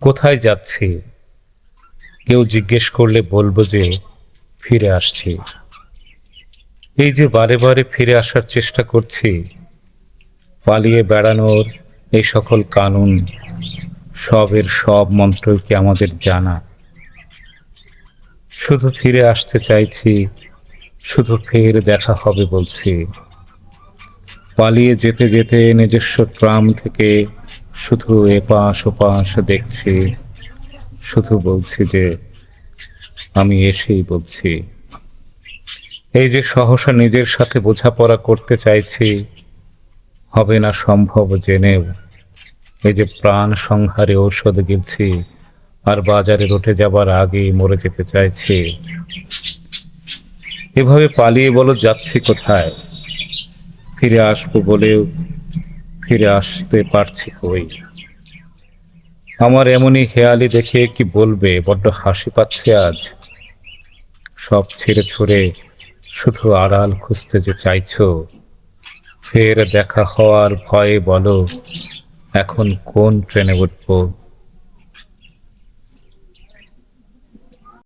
কোথায় যাচ্ছি? কেউ জিজ্ঞেস করলে বলব যে, ফিরে আসছি। এই যে বারে বারে ফিরে আসার চেষ্টা করছি, পালিয়ে বেড়ানোর এই সকল কানুন, সবের সব মন্ত্রই কি আমাদের জানা? শুধু ফিরে আসতে চাইছি, শুধু ফের দেখা হবে বলছি। পালিয়ে যেতে যেতে নিজস্ব ট্রাম থেকে শুধু এপাশ ওপাশ দেখছি, শুধু বলছি যে আমি এসেই বলছি। এই যে সহসা নিজের সাথে বোঝাপড়া করতে চাইছি, হবে না সম্ভব জেনেও এই যে প্রাণ সংহারে ঔষধ গিলছি আর বাজারে রটে যাবার আগেই মরে যেতে চাইছি। এভাবে পালিয়ে বলো, যাচ্ছি কোথায়? ফিরে আসব বলেও ফিরে আসতে পারছি কই? আমার এমনই হেয়ালি দেখে কি বলবে? বড্ড হাসি পাচ্ছে আজ। সব ছেড়ে ছড়ে শুধু আড়াল খুঁজতে যে চাইছ, ফের দেখা হওয়ার ভয়ে বলো, এখন কোন ট্রেনে উঠবো?